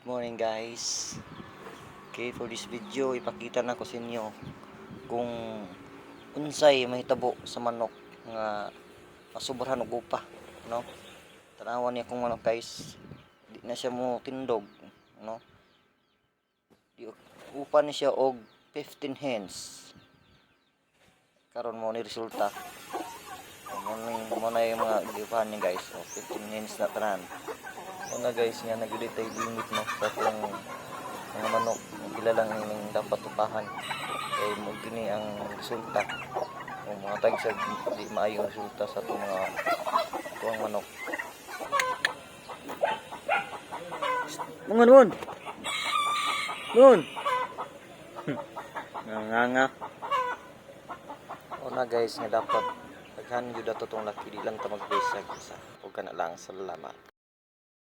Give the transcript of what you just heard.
Good morning guys. Okay, for this video ipakita na ko sa inyo kung unsay mahitabo sa manok nga masubrahan og upa, no? Tanawan niya kung manok guys. Di na siya mo tindog, no? Di upa ni siya og 15 hens. Karon mo ni resulta. Mo ni mo na yung mga giupahan niya guys. O, 15 hens na tanan. Una guys, nga nagulit tayo limit no sa itong mga manok. Pila lang yung dapat upahan. Kaya mo gini ang resulta. Kung mga tag sa di maayo ang resulta sa itong mga itong manok. Mga nun! Nun! nga nga. Una guys, nga dapat paghan yun dato itong laki di lang ta magbisag sa. Huwag ka na lang. Salamat.